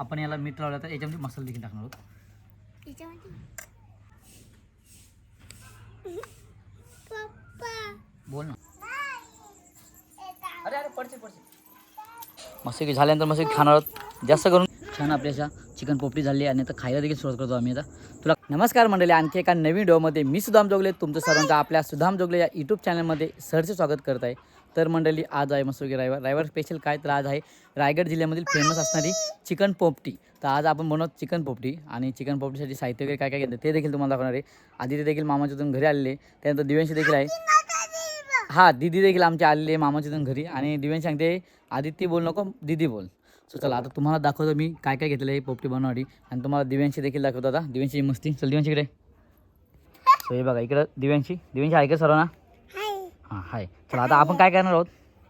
आपण याला मीठ लावलं तर याच्यामध्ये मसाला देखील टाकणार आहोत. बोल ना. अरे अरे पडचे पडचे मस्त की झाल्यानंतर मस्त खाणार आहोत. जास्त करून छान आपली अशा चिकन पोपटी झाली आणि आता खायला देखील सुरुवात करतो आम्ही आता. तुला नमस्कार मंडळी आणखी एका नवीन व्हिडिओमध्ये मी सुदाम जोगले. तुमचं सर्वांचं आपल्या सुदाम जोगले या यूट्यूब चॅनलमध्ये सरचे स्वागत करत आहे. तर मंडळी आज आहे मस्त रायवर रायवर स्पेशल काय? तर आज आहे रायगड जिल्ह्यामधील फेमस असणारी चिकन पोपटी. तर आज आपण बनवत चिकन पोपटी आणि चिकन पोपटीसाठी साहित्य वगैरे काय काय घेतलं ते देखील तुम्हाला दाखवणार आहे. आधी ते देखील मामाच्यातून घरी आलेले त्यानंतर दिव्यांशी देखील आहे. हा दिदी देखील आमची आलेले मामाच्यातून घरी. आणि दिव्यांशी सांगते आदित्य बोल नको दीदी बोल. सो चला आता तुम्हाला दाखवतो मी काय काय घेतलं आहे पोपटी बनवण्यासाठी आणि तुम्हाला दिव्यांशी देखील दाखवतो आता. दिव्यांशी मस्ती. चल दिव्यांशी इकडे. हे बघा इकडं दिव्यांशी. दिव्यांशी ऐकत सर्व ना हां हाय. चला आता आपण काय करणार आहोत?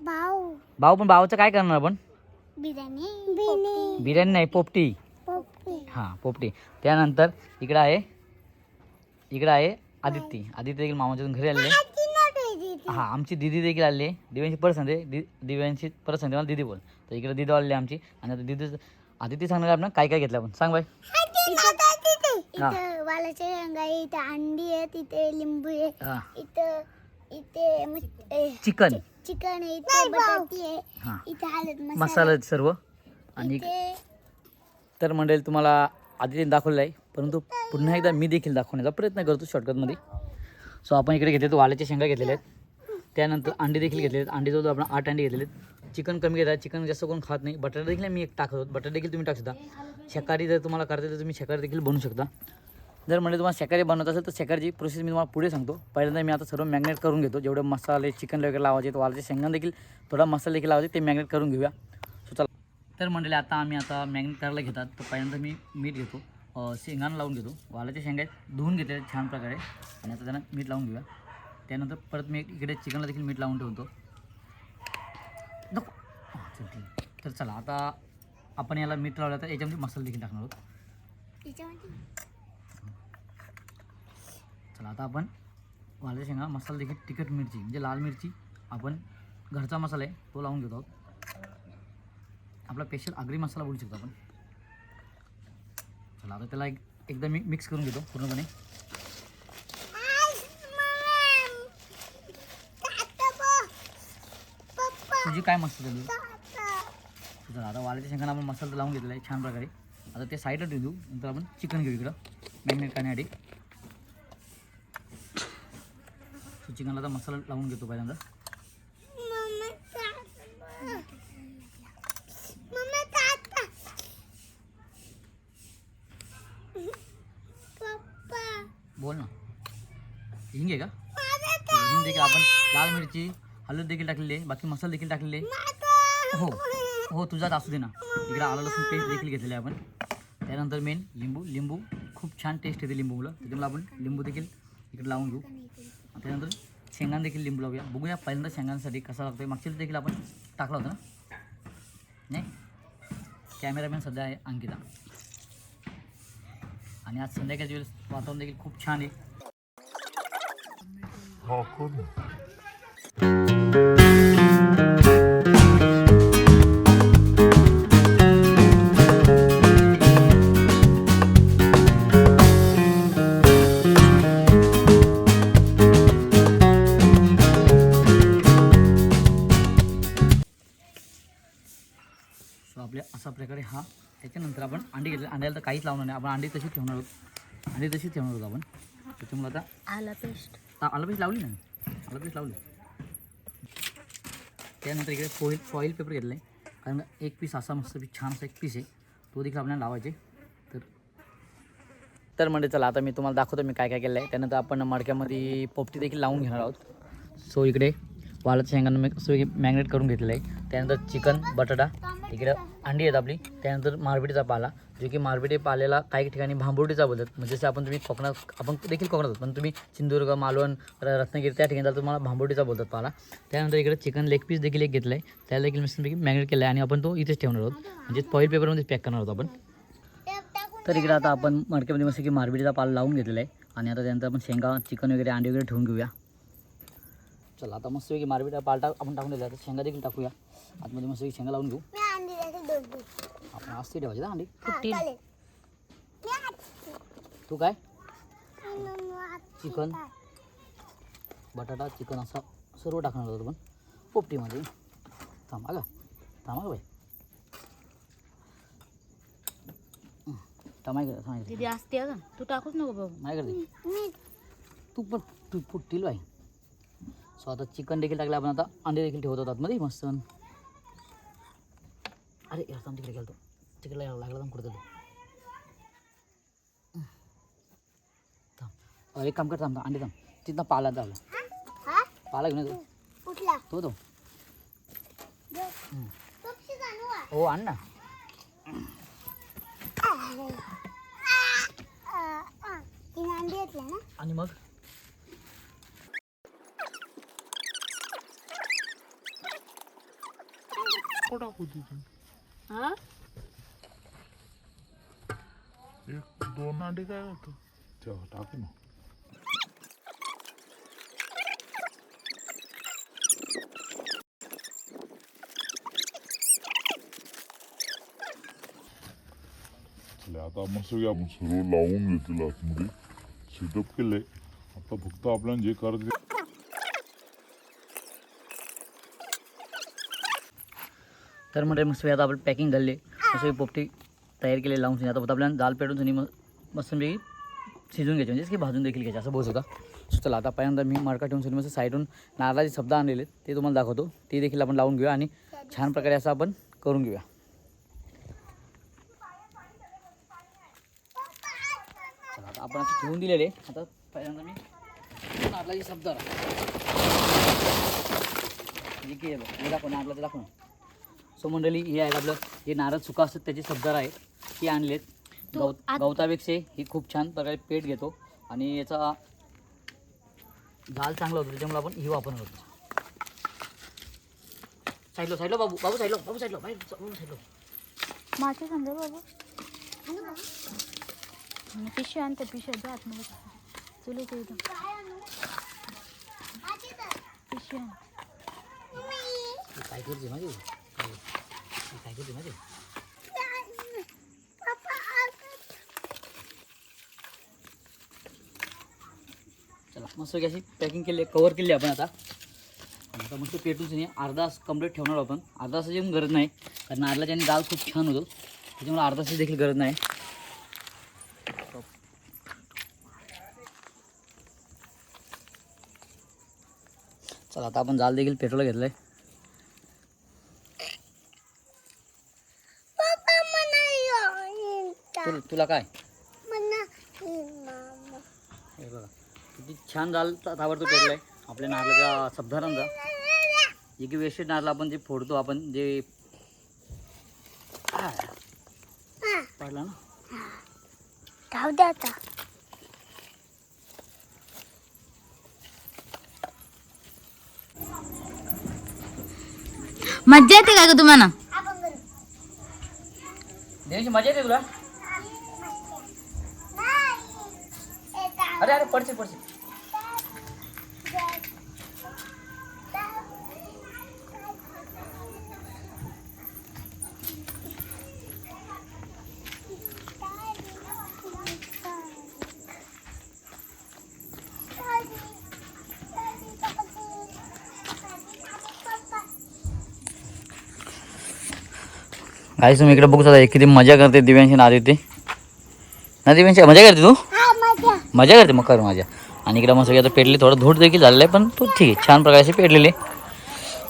भाऊ. भाऊ पण भाऊचं काय करणार आपण? बिर्याणी. बिर्याणी. बिर्याणी नाही पोपटी. पोपटी. हां पोपटी. त्यानंतर इकडं आहे इकडं आहे आदित्य. आदित्य देखील मामाच्या घरी आलेले. आहे. हां आमची दिदी देखील आली आहे. दिव्यांची परत सांगते दि दिव्यांची परत सांगते मला दिदी बोल. तर इकडे दिदी आली आहे आमची. आणि आता दिदी आदित्य सांगणार आपण काय काय घेतलं आपण. सांग बाय हा. इथं वालाच्या शेंगा आहे इथं अंडी आहे तिथे लिंबू आहे हां. इथं इथे ए, चिकन. चिकन आहे इथे बटाटी आहे हां. इथे हळद मसाला. सर्व. आणि इथे तर मंडळी तुम्हाला आधी दाखवलं आहे परंतु पुन्हा एकदा मी देखील दाखवण्याचा प्रयत्न करतो शॉर्टकटमध्ये सो आपण इकडे घेतले वाल्याच्या शेंगा घेतलेल्या आहेत. त्यानंतर अंडी देखील घेतले आहेत. अंडीजवळ आपण आठ अंडी घेतलेले आहेत. चिकन कमी घेतात चिकन जास्त कोण खात नाही. बटाटा देखील मी एक टाकत होतो. बटाटा देखील तुम्ही टाकू शकता. शाकाहारी जर तुम्हाला करता तर तुम्ही शाकाहारी देखील बनवू शकता. जर म्हणजे तुम्हाला शेकारी बनवत असेल तर शेकारची प्रोसेस मी तुम्हाला पुढे सांगतो. पहिल्यांदा मी आता सर्व मॅग्नेट करून घेतो. जेवढे मसाले चिकन वगैरे लावायचे तर वालाचे शेंगा देखील थोडा मसाला देखील लावायचे ते मॅग्नेट करून घेऊया. सो चला. तर मंडळी आता आम्ही आता मॅग्नेट करायला घेतात. तर पहिल्यांदा मी मीठ घेतो. अ, लावून घेतो. वालाच्या शेंगा धुवून घेते छान प्रकारे. आणि आता त्यांना मीठ लावून घेऊया. त्यानंतर परत मी इकडे चिकनला देखील मीठ लावून ठेवतो. चल तर चला आता आपण याला मीठ लावलं तर याच्यामध्ये मसाला देखील टाकणार आहोत. चला आता आपण वाल्या शेंगा मसाला देखील तिखट मिरची म्हणजे लाल मिरची आपण घरचा मसाला आहे तो लावून घेतो आहोत. आपला स्पेशल आगरी मसाला बोलू शकतो आपण. चला आता त्याला एक एकदा मी मिक्स करून घेतो पूर्णपणे. तुझी काय मस्त झाली? चला आता वालाच्या शेंगांना आपण मसाला लावून घेतला आहे छान प्रकारे. आता ते साईडला ठेवू देऊ नंतर आपण चिकन घेऊ इकडं. मॅग्नेट करण्यासाठी चिकनला आता मसाला लावून घेतो पहिल्यांदा. बोल ना. हिंग आहे का हिंग देखील आपण लाल मिरची हळद देखील टाकलेली आहे. बाकी मसाला देखील टाकलेले हो. हो तुझ्यात असू दे ना. इकडे आलं लसूण पेस्ट देखील घेतलेले आहे आपण. त्यानंतर मेन लिंबू. लिंबू खूप छान टेस्ट येते लिंबूला. त्याच्यामुळे आपण लिंबू देखील इकडे लावून घेऊ. त्यानंतर शेंगांना देखील लिंबू लावूया. बघूया पहिल्यांदा शेंगांसाठी कसा लागतो मागच्या वेळेस देखील आपण टाकला होता ना? नाही? कॅमेरामॅन सध्या आहे अंकिता. आणि आज संध्याकाळच्या वेळेस वातावरण देखील खूप छान आहे. हो, सो त्याच्यानंतर आपण अंडी घेतले. अंड्याला तर काहीच लावणार नाही. आपण अंडी तशीच ठेवणार आहोत. अंडी तशीच ठेवणार आहोत आपण. त्याच्यामुळे आता आला पेस्ट. आलं पीस लावली ना आलं पीस लावली. त्यानंतर इकडे फॉईल फॉईल पेपर घेतलं आहे कारण एक पीस असा मस्त पीस छान असा एक पीस आहे. तो देखील आपल्याला लावायचे. तर तर म्हणजे चला आता मी तुम्हाला दाखवतो मी काय काय केलं आहे त्यानंतर आपण मडक्यामध्ये पोपटी देखील लावून घेणार आहोत. सो इकडे वालाच्या शेंगांना मी सगळी मॅग्नेट करून घेतलेलं आहे त्यानंतर चिकन बटाटा इकडं अंडी आहेत आपली. त्यानंतर मारबिटीचा पाला जो की मारबिटी पाल्याला काही ठिकाणी भांबुर्डीचा बोलतात. म्हणजे जसं आपण तुम्ही कोकणात आपण देखील कोकणात पण तुम्ही सिंधुदुर्ग मालवण र- रत्नागिरी त्या ठिकाणी जाल तुम्हाला भांबुर्डीचा बोलतात पाला. त्यानंतर इकडे चिकन लेग पीस देखील एक घेतलं आहे त्याला देखील मस्तपैकी मॅग्नेट केलं आहे आणि आपण तो इथेच ठेवणार आहोत. म्हणजे फॉईल पेपरमध्ये पॅक करणार आहोत आपण. तर इकडे आता आपण मडक्यामध्ये मस्त की मारबिडीचा पाला लावून घेतलेला आहे. आणि आता त्यानंतर आपण शेंगा चिकन वगैरे अंडी वगैरे ठेवून घेऊया. चला आता मस्त की मारबिडा पालटा आपण टाकून दिला तर शेंगा देखील टाकूया. आतमध्ये मस्त शेंगा लावून घेऊ. आपण असते ठेवायची ना अंडी? फुटतील. तू काय? चिकन. बटाटा चिकन असा सर्व टाकणार होतं पण पोपटीमध्ये. थांबा का थांबा का बाई. थांबाय कर थांबाय कर दीदी असते अगं. तू टाकूच नको बाबू. नाही करते तू पण तू फुटतील बाई. सो आता चिकन देखील टाकलं आपण आता. अंडे देखील ठेवत होतात मध्ये मस्त. अरे यार थांब तिकडे गेलतो. तिकडे लागला थांब कुठं थांब. एक काम कर थांब अंडे थांब. तिथं पाला हा? पाला घेऊन येतो तो. तो. हो आण ना. आ, आ. तिने अंडी घेतल्या ना आणि मग हा? एक दोन अंडे काय होतं? तेव्हा टाकू ना. चला आता मस्त आपण सर्व लावून घेतील आतमध्ये सेटअप केलंय. आता फक्त आपल्याला जे करायचं तर म्हणजे मस्त आता आपण पॅकिंग झाले मस्त पोपटी तयार केली लावून सुनी आता आपल्याला दाल पेटून सुनी मस्त मी शिजून घ्यायचे. म्हणजे की भाजून देखील घ्यायचे. असं बोलत होता. सो चला आता पहिल्यांदा मी मडका ठेवून सुनी मस्त साईडून नारळाचे शब्द आणलेले ते तुम्हाला दाखवतो. ते देखील आपण लावून घेऊया आणि छान प्रकारे असं आपण करून घेऊया. चला आता आपण असं ठेवून दिलेले. आता पहिल्यांदा मी नारळाचे शब्द जे की हे बघ, हे दाखव नारळाचं दाखव. सो मंडळी हे आहे आपलं जे नारळ सुका असतात त्याचे सबदार आहेत. ते आणलेत. तू गव आत- गवतापेक्षा ही खूप छान प्रकारे पेट घेतो. आणि याचा झाल चांगला होतो त्याच्यामुळे आपण ही वापरणार होतो. साईडलो साईडलो बाबू बाबू साईडलो बाबू साईडलो बाई बाबू साईडलो. मासे समजा बाबू. आणि पिशवी आणते पिशवी आतमध्ये चुलीच्या इथं तर. पिशवी आण. काय करते माहिती आहे? काय करते माहिती चला मस्त अशी पॅकिंग केली कवर केली आपण आता. आता मस्त पेटून नाही अर्धा तास ठेवणार आपण. अर्धा तासाची पण गरज नाही कारण नारळाची आणि दाल खूप छान होतो. त्याच्यामुळे अर्धा तासाची देखील गरज नाही. चला आता आपण जाल देखील पेट्रोल घेतलं आहे मला येईनता. तुला काय. हे बघा किती छान जाल ता- ताबडतोब पेटलाय आपल्या नारळाच्या सबधारांचा जे की वेस्टेड नारळ आपण जे फोडतो आपण जे आ, हा, पडला ना? दे आता. मज्जा येते का ग तुम्हाला? आपण करू. देवाची मजा येते तुला? अरे अरे पडचे पडचे आई तुम्ही इकडे बघू शकता किती मज़ा करते दिव्यांशी आदित्य ना दिव्यांशी, मज़ा करते तू? मजा. करते मग कर माझ्या. आणि इकडे मस्त आता पेटली थोडं धूट देखील झालेलं आहे पण तू ठीक आहे छान प्रकारे पेटलेली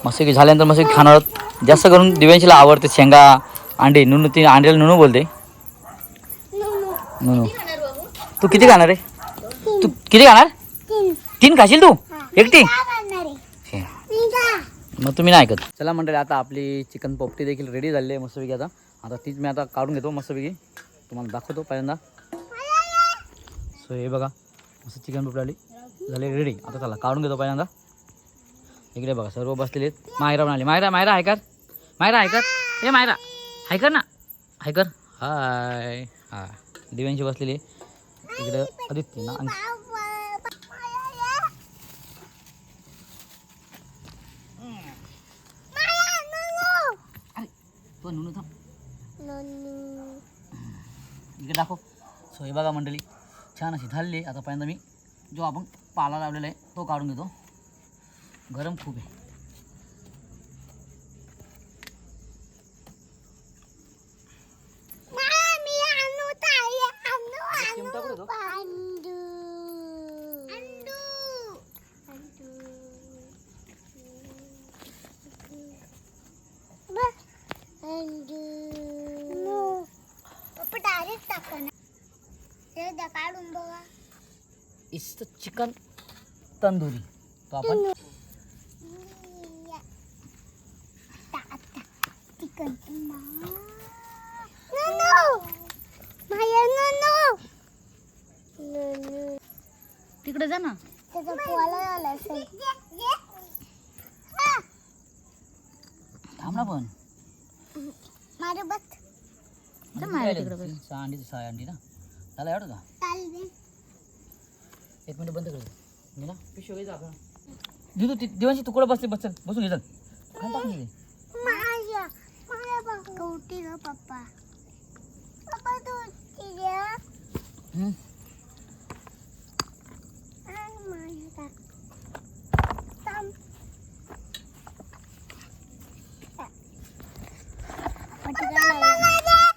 मस्त की झाल्यानंतर मस्त खाणार. जास्त करून दिव्यांशीला आवडते शेंगा अंडे नुनू ती अंड्याला नुनू बोलते. नुनू. तू किती खाणार आहे? तू किती खाणार? तीन. खाशील तू. एकटी? मग तुम्ही नाही ऐकत. चला मंडळी आता आपली चिकन पोपटी देखील रेडी झाली आहे मस्तपैकी आता. आता तीच मी आता काढून घेतो मस्तपैकी. तुम्हाला दाखवतो पहिल्यांदा. सो हे बघा मस्त चिकन पोपटी आली झाली रेडी आता चला काढून घेतो पहिल्यांदा. इकडे बघा सर्व बसलेले आहेत. मायरा म्हणाली मायरा मायरा हायकर. मायरा हायकर. ए मायरा हायकर ना. हायकर. हाय. हा दिव्यांशी बसलेली आहे. इकडं आदित्य ना नुनू थांब. इकडे दाखव. सो हे बघा मंडळी छान अशी झालेली आहे. आता पहिल्यांदा मी जो आपण पाला लावलेला आहे तो काढून घेतो. गरम खूप आहे मी आणू ताई आणू चिमटा कुठे तो अंडू अंडू अंडू अंडू पप्पा डायरेक्ट टाका ना हे द्या काढून बघा इस चिकन तंदुरी. तो आपण तिकडे जा ना. थांब ना पण. मारे जा माझ्या तिकडे अंडी सहा अंडी ना. त्याला एवढं का? एक मिनिट बंद कर. ना. पिशवी घ्यायचं आपण दिदू ती तुकडं बसले बस चल बसून घे चल. खाली टाकून दे माझ्या माझ्या बघ कवटी ग पप्पा. पप्पा तू तिथे हम्म. आणि माझ्या थांब. पट्टी काढ.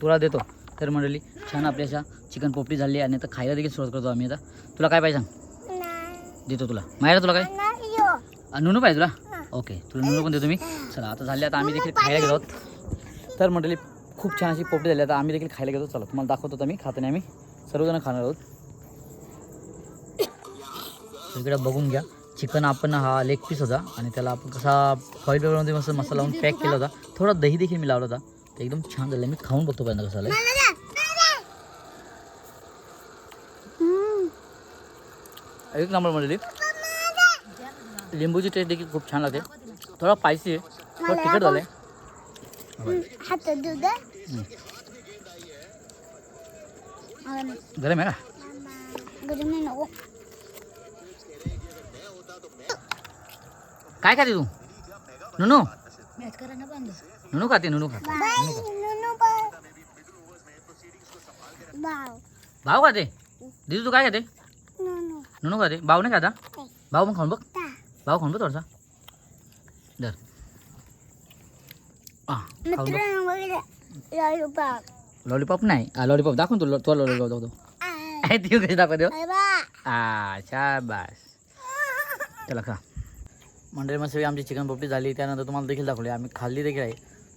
तुला देतो. तर मंडळी छान आपली अशा चिकन पोपटी झाली आणि आता खायला देखील सुरुवात करतो आम्ही आता. तुला काय पाहिजे सांग? नाही. देतो तुला. मायरा तुला काय? नाही नुनू पाहिजे तुला? ओके तुला नुनू पण देतो मी. चला आता झाले आता आम्ही देखील खायला गेलो. आहोत तर मंडळी खूप छान अशी पोपटी झाली. आता आम्ही देखील खायला गेलो. चला तुम्हाला दाखवतो मी. खाताना आम्ही. सर्वजण खाणार आहोत. इकडे बघून घ्या. चिकन आपण हा लेग पीस होता. आणि त्याला आपण कसा फॉईल पेपरमध्ये मस्त मसाला लावून पॅक केला होता. थोडा दही देखील मी लावला होता. ते एकदम छान झालं. मी खाऊन बघतो पहिल्यांदा कसा झालं मला द्या. मला द्या. हम्म. एक नंबर मंडळी. लिंबूची टेस्ट देखील खूप छान लागते. थोडा स्पायसी आहे. थोडं तिखट झालं आहे. गरम आहे नको काय खाते तू? नुनू? ना नुनू खाते. नुनू खाते. भाऊ खाते? दीदी तू काय खाते? नुनू खाते भाऊ नाही खाता नाही. भाऊ पण खाऊन बघ. ता. भाऊ खाऊन बघ थोडासा. खाऊन बघ. बघितलं? लॉलीपॉप. नाही. लॉलीपॉप दाखवून तू तुला लॉलीपॉप दाखवतो ती. कशी दाखवतो अरे बा. आ शाबास. चला खा. मंडळी मग सगळी आमची चिकन पोपटी झाली. त्यानंतर तुम्हाला देखील दाखवली. आम्ही खाल्ली देखील आहे.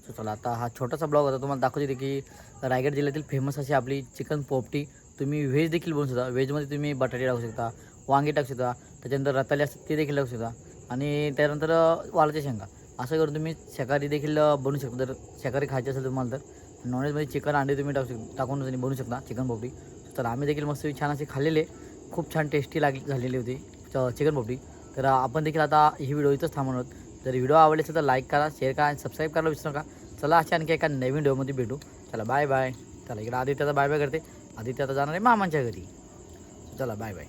सो चला आता हा छोटासा ब्लॉग होता. तुम्हाला दाखवते की रायगड जिल्ह्यातील फेमस अशी आपली चिकन पोपटी तुम्ही व्हेज देखील बनवू शकता. व्हेजमध्ये तुम्ही बटाटे टाकू शकता. वांगे टाकू शकता त्याच्यानंतर रताळे असतात ते देखील टाकू शकता. आणि त्यानंतर वालाच्या शेंगा. असं करून तुम्ही शाकाहारी देखील बनवू शकता. जर शाकाहारी खायची असेल तुम्हाला तर. नॉनव्हेजमध्ये चिकन अंडे तुम्ही टाकू शकता टाकून तुम्ही बनवू शकता चिकन पोपटी. तर आम्ही देखील मस्त छान असे खाल्लेले. खूप छान टेस्टी लागली झालेली होती च- चिकन पोपडी तर आपण देखील आता ही व्हिडिओ इथंच थांबवणार आहोत. जर व्हिडिओ आवडले असेल तर लाईक करा शेअर करा आणि सबस्क्राईब करायला विसरू नका. चला अशा आणखी एका नवीन व्हिडिओमध्ये भेटू. चला बाय बाय चला इकडे आदित्याचा बाय बाय करते. आदित्य आता जाणार आहे मामांच्या घरी. चला बाय बाय